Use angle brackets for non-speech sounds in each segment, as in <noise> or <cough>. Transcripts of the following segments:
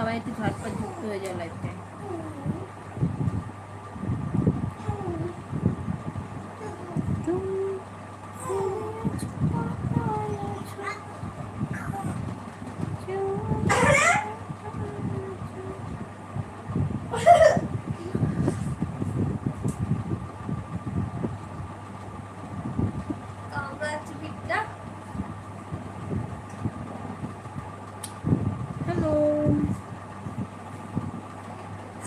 সবাই একটু ঝটপট যুক্ত হয়ে যাও লাইফে হ্যালো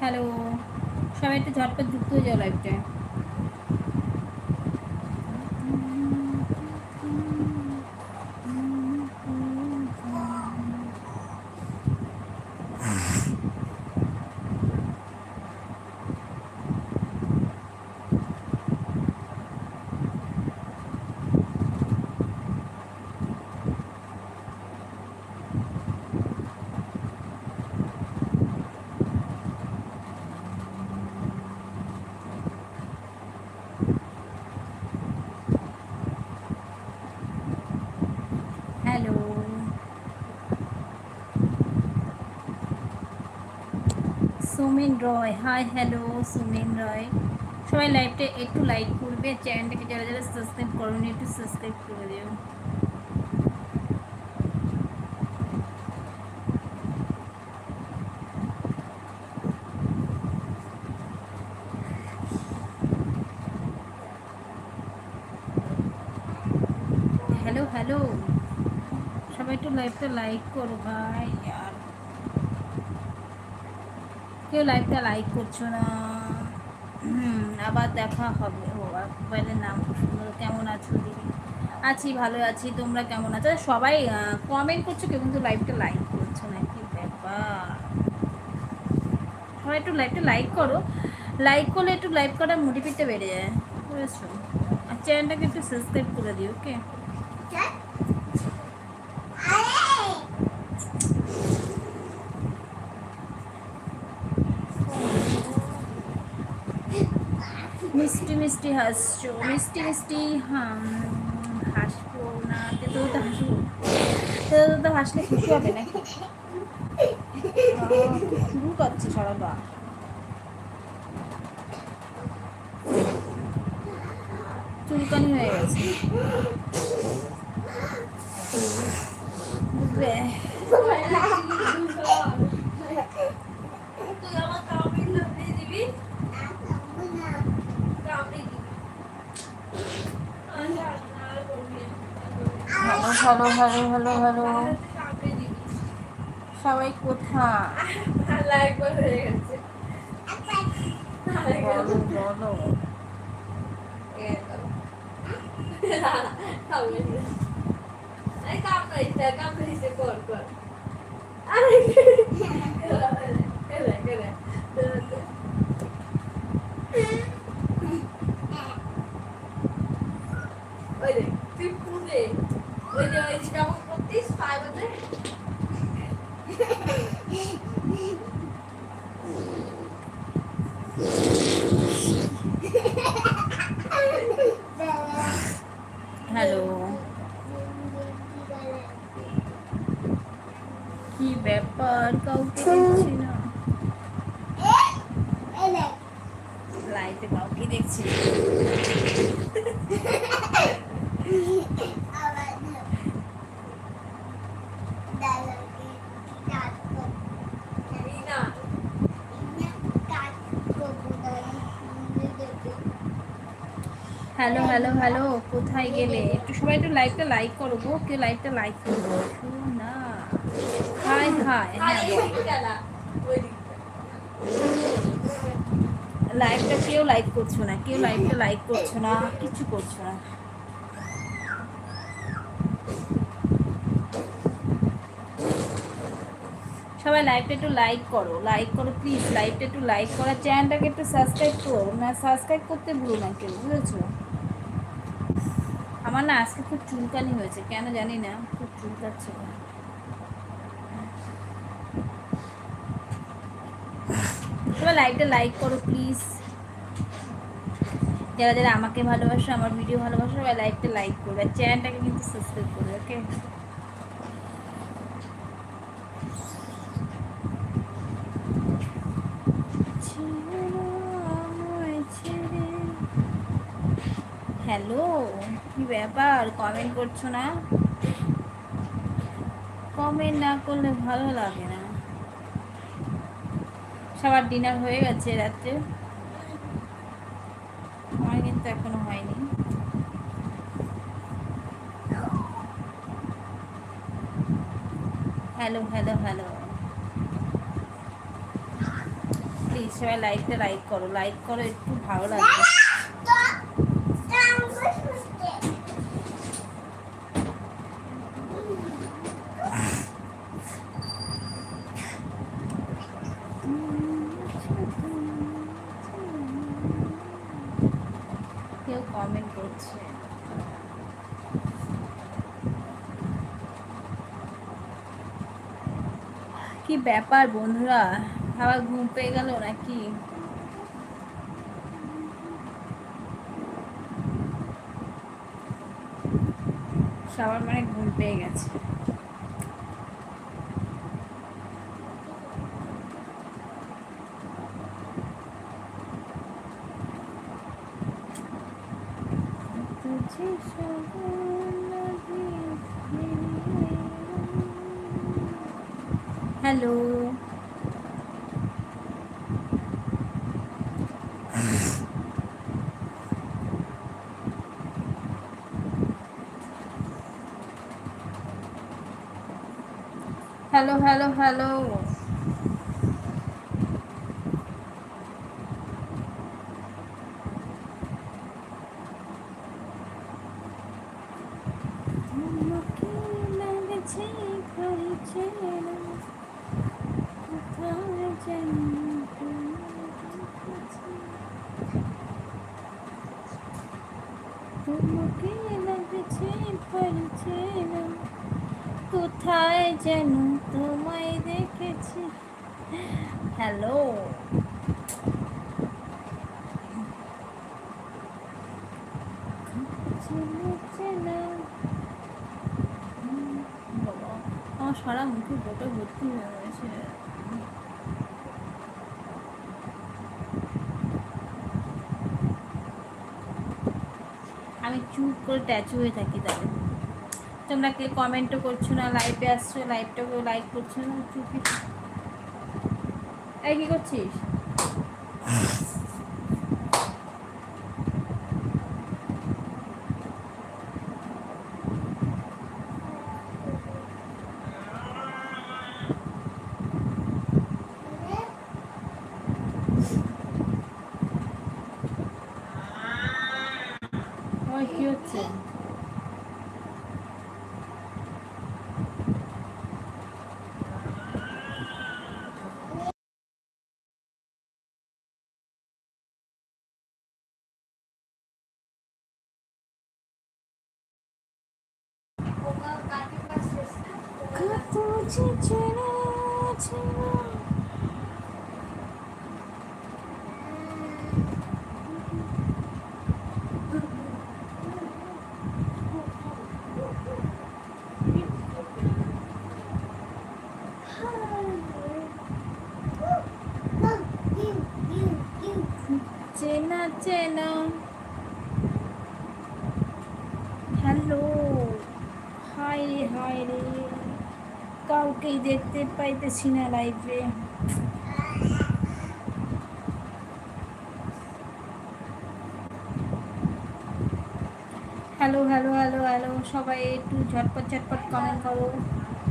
হ্যালো সবাই একটু ঝটপট যুক্ত হয়ে যাও লাইভটায় hello Sumin Roy. Hi hello Sumin Roy. সবাই লাইভটা একটু লাইক করবে চ্যানেলটাকে যারা যারা সাবস্ক্রাইব করোনি, একটু সাবস্ক্রাইব করে দিও। হ্যালো হ্যালো সবাই একটু লাইভটা লাইক করো ভাই আর কেউ লাইভটা লাইক করছ না? হুম, আবার দেখা হবে। ও মোবাইলের নাম সুন্দর। কেমন আছো দিদি? আছি, ভালো আছি। তোমরা কেমন আছো? সবাই কমেন্ট করছ কেউ কিন্তু লাইভটা লাইক করছ না, কি ব্যাপার? সবাই একটু লাইভটা লাইক করো। লাইক করলে একটু লাইভ করার মোটিভেটটা বেড়ে যায়, বুঝেছ? আর চ্যানেলটাকে একটু সাবস্ক্রাইব করে দিও ওকে মিষ্টি হাসছো? মিষ্টি মিষ্টি হাসবো না। তেতো তো হাসবো। তেতো তো হাসলে খুশি হবে নাকি? শুরু করছে চুলকানি হয়ে গেছে। বুঝলে? Hello hello hello hello. সবাই তুই পুনে ওই যে ওই যেমন করতিস পায়ে বদলে হ্যালো কি ব্যাপার কাউকে দেখছি না লাইটে কাউকে দেখছি না। না হ্যালো হ্যালো হ্যালো, কোথায় গেলে? একটু সবাই একটু লাইভটা লাইক করো গো। কেউ লাইভটা লাইক করব না। হাই হাই হ্যাঁ কেউ লাইক করছ না। কেউ লাইভটা লাইক করছ না। কিছু করছ না। সবাই লাইভটা একটু লাইক করো। লাইক করো প্লিজ লাইভটা একটু লাইক করো। চ্যানেলটাকে একটু সাবস্ক্রাইব করো। না সাবস্ক্রাইব করতে ভুলো না কেউ, বুঝেছ? আমার না আজকে খুব চুলকানি হয়েছে, কেন জানি না, খুব চুলকাচ্ছে। সবাই লাইকটা লাইক করো প্লিজ যারা যারা আমাকে ভালোবাসো, আমার ভিডিও ভালোবাসো, সবাই লাইকটা লাইক করবে চ্যানেলটাকে কিন্তু সাবস্ক্রাইব করবে ওকে কি ব্যাপার? কমেন্ট করছ না? কমেন্ট না করলে ভালো লাগে না। সবার ডিনার হয়ে গেছে রাত্রে। আমার কিন্তু এখনও হয়নি। হ্যালো হ্যালো হ্যালো প্লিজ সবাই লাইকটা লাইক করো। লাইক করো, একটু ভালো লাগবে কেউ কমেন্ট করছে কি ব্যাপার বন্ধুরা? আবার ঘুম পেয়ে গেল নাকি? সবার মানে ঘুম পেয়ে গেছে तुझे হ্যালো হ্যালো হ্যালো হ্যালো তোমাকে লাগছে ঘরে চেনা কোথায় জানি তোমাকে লাগছে ঘরে চেনা কোথায় যেন তোমায় দেখেছি হ্যালো বাবা আমার হয়ে গেছে আমি চুপ করে ট্যাচু হয়ে থাকি তাহলে। তোমরা কে কমেন্টও করছ না লাইভে আসছো লাইভটাকেও লাইক করছ না, চুপি এই কি করছিস ওই কি হচ্ছে কত যে চেনা চেনা চেনা চেনা হ্যালো হাই রে হাই রে কাউকেই দেখতে পাইতেছি না লাইভে হ্যালো হ্যালো হ্যালো হ্যালো সবাই একটু ঝটপট ঝটপট কমেন্ট করো।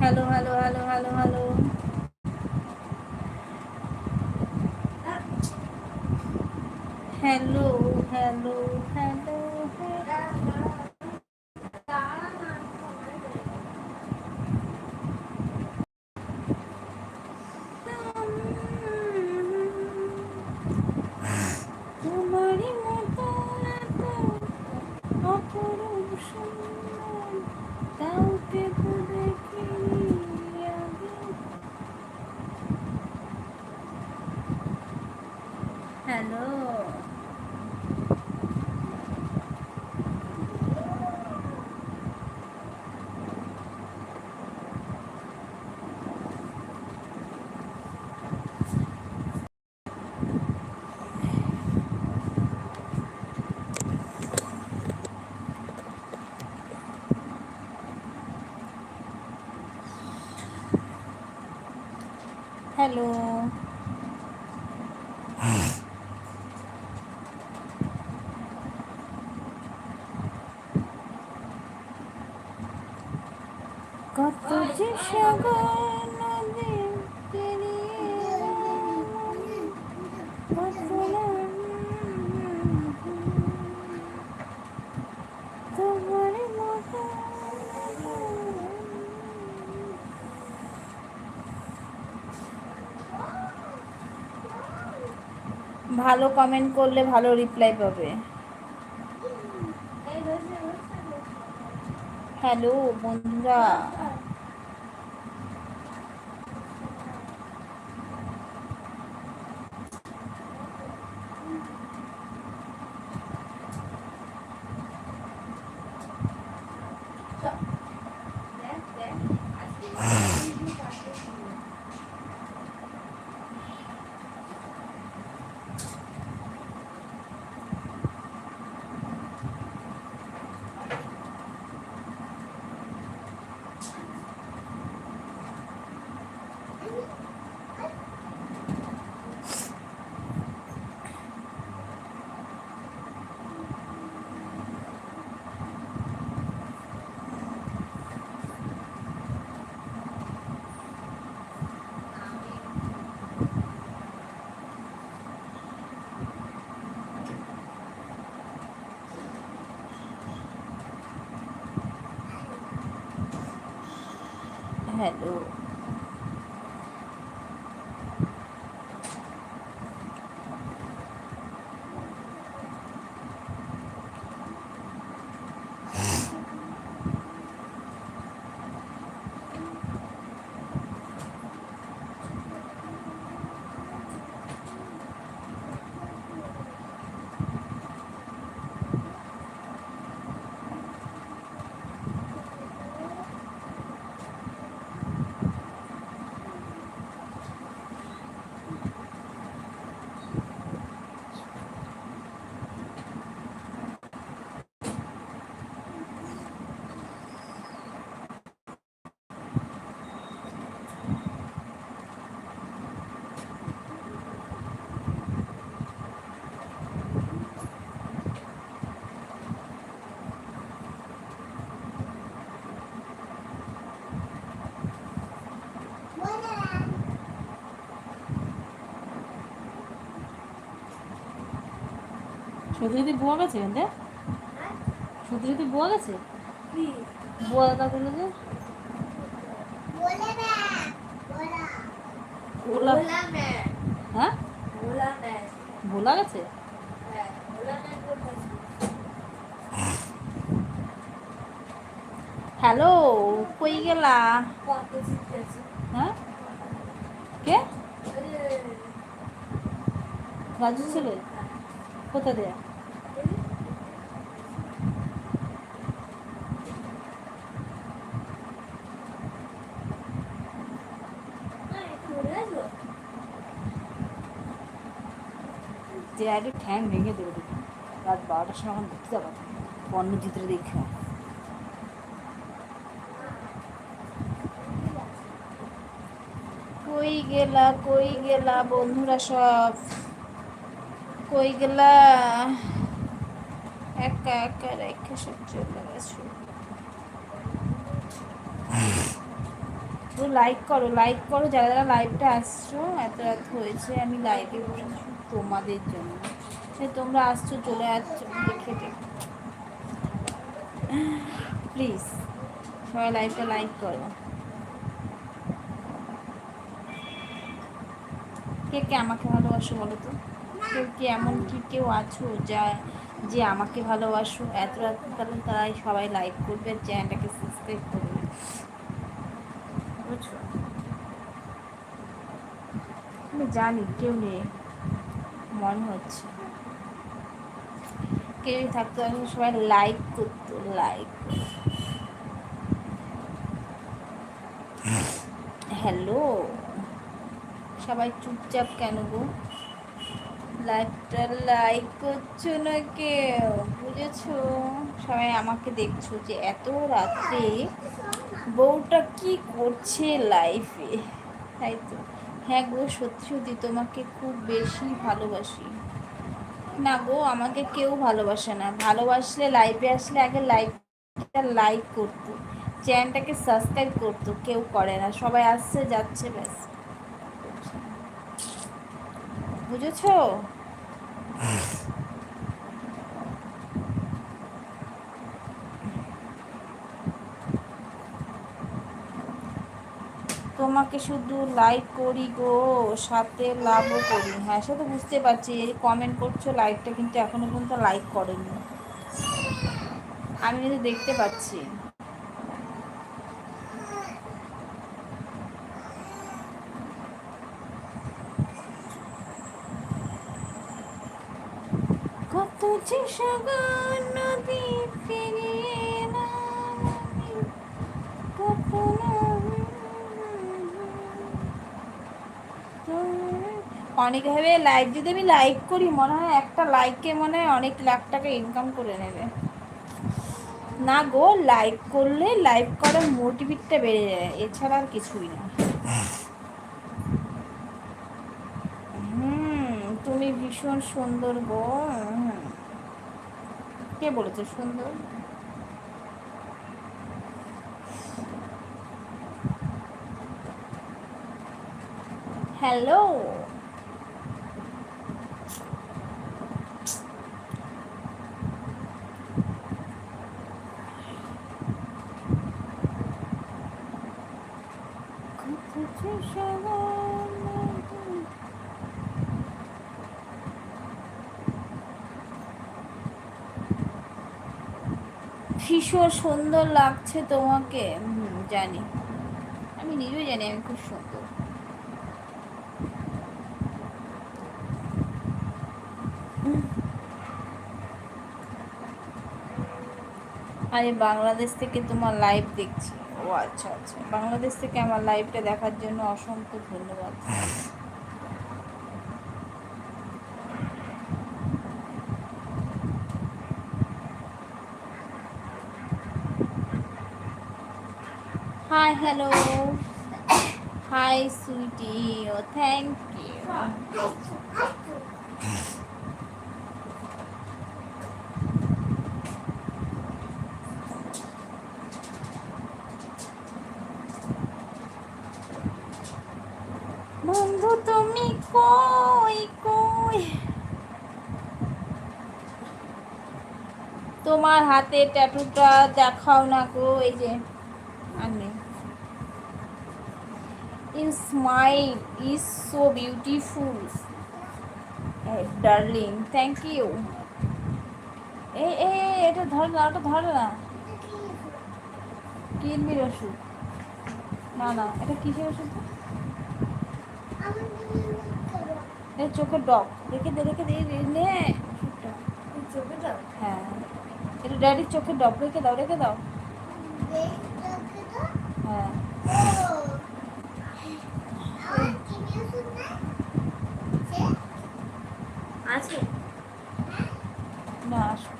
Hello hello hello hello hello hello hello hello তোমারই মতো এত অপরূপ সুন্দর কাউকে তো দেখিনি আগে হ্যালো হ্যালো। কত যে সাগর ভালো কমেন্ট করলে ভালো রিপ্লাই পাবে। হ্যালো বন্ধুরা। হ্যালো সত্যি যদি বুয়া গেছে এখানে সত্যি যদি বুয়া গেছে? বুয়া দাদা করল যে? হ্যাঁ? ভোলা গেছে? হ্যালো কই গেলা? হ্যাঁ? কে? রাজু ছেলে? কোথা দেয়া? যে আগে ঠ্যাং ভেঙে দেবে দেখি রাত বারোটার সময় এখন দেখতে যাব। বন্যচিত্র দেখে। কই গেলা কই গেলা বন্ধুরা সব? কই গেলা? একা একা রেখে সব চলে গেছো। লাইক করো লাইক করো। যারা যারা লাইভটা আসছো, এত রাত হয়েছে, আমি লাইভে বসেছি। তোমাদের জন্য। তোমরা আসছো, চলে আসছো দেখে দেখে। প্লিজ সবাই লাইভটা লাইক করো। কে কে আমাকে ভালোবাসো বলো তো? কেউ কি এমন কি কেউ আছো যা, যে আমাকে ভালোবাসো? এত রাত তাহলে তারাই সবাই লাইক করবে, চ্যানেলটাকে সাবস্ক্রাইব করবে। বুঝছ? আমি জানি, কেউ নেই। মনে হচ্ছে। কেউ থাকতো আমি সবাই লাইক করতো লাইক হ্যালো সবাই চুপচাপ কেন গো? লাইভটা লাইক করছ না কেউ? বুঝেছ? সবাই আমাকে দেখছ যে এত রাত্রে বউটা কি করছে লাইফে তাই তো। হ্যাঁ গো, সত্যি সত্যি তোমাকে খুব বেশি ভালোবাসি। না গো, আমাকে কেউ ভালোবাসে না। ভালোবাসলে লাইভে আসলে আগে লাইভটা লাইক করতো চ্যানেলটাকে সাবস্ক্রাইব করতো, কেউ করে না। সবাই আসছে, যাচ্ছে, ব্যাস। বুঝেছ? তোমাকে শুধু লাইক করি গো, সাথে লাভও করি। হ্যাঁ সে তো বুঝতে পারছি, এই কমেন্ট করছ লাইকটা কিন্তু এখনও পর্যন্ত লাইক করেনি। আমি কিন্তু দেখতে পাচ্ছি। কত যে সাগর নদী পেরিয়ে এলাম আমি, কত না অনেক ভাবে লাইক যদি আমি লাইক করি, মনে হয় একটা লাইকে মনে হয় অনেক লাখ টাকা ইনকাম করে নেবে। না গো লাইক করলে লাইক করার মোটিভেটটা বেড়ে যায়, এছাড়া আর কিছুই না। হুম, তুমি ভীষণ সুন্দর গো কে বলেছে সুন্দর? হ্যালো ভীষণ সুন্দর লাগছে তোমাকে। জানি। আমি নিজেও জানি আমি খুব সুন্দর। আমি বাংলাদেশ থেকে তোমার লাইভ দেখছি। ও আচ্ছা আচ্ছা। বাংলাদেশ থেকে আমার লাইভটা দেখার জন্য অসংখ্য ধন্যবাদ। হ্যালো হাই সুইটি ও থ্যাংক ইউ বন্ধু, তুমি কই কই? তোমার হাতে ট্যাটুটা দেখাও না গো, এই যে আমি you smile is so beautiful darling thank you এই এই এটা ধর না ওটা ধর না। কিনবির ওষুধ। না না এটা কিসের ওষুধ? এই চোখের ডক রেখে দে রেখে দে নে। হ্যাঁ। এটা ড্যাডির চোখের ডক রেখে দাও রেখে দাও। হ্যাঁ। আছে? না আসো।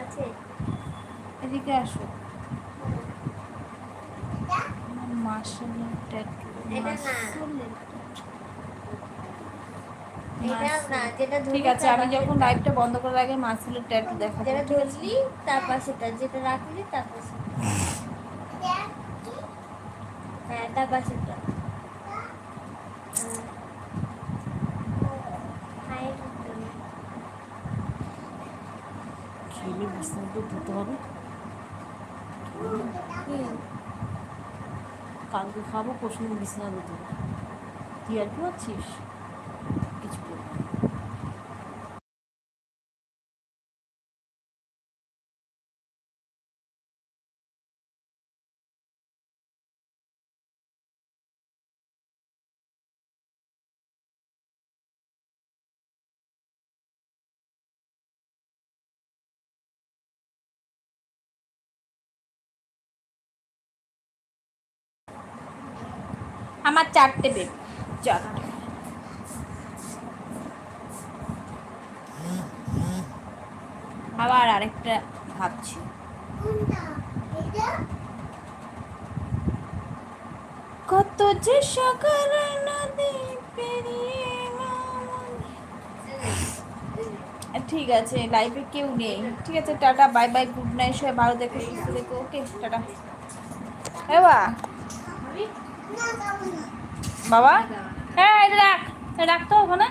আছে? এদিকে আসো। মাসলের ট্যাটু। মাসলের ঠিক আছে আমি যখন। লাইভটা বন্ধ করার আগে মাসলের ট্যাটু দেখাবো যেটা ধরলি তার পাশেটা যেটা রাখলি তার পাশে। <laughs> হ্যাঁ তার পাশেটা হ্যাঁ। ধুতে হবে কালকে খাব প্রশ্ন বিছানা ধুতে তুই আর কি পাচ্ছিস কিছু করব না। আমার চারটে বেবি চারটে আবার আরেকটা ভাবছি। কত যে সকাল নদী পেরিয়ে ঠিক আছে লাইভে কেউ নেই। ঠিক আছে, tata bye bye good night সবাই ভালো দেখো, সুস্থ দেখো ওকে টাটা। এবা বাবা? হ্যাঁ এটা রাখ। রাখতো ওখানে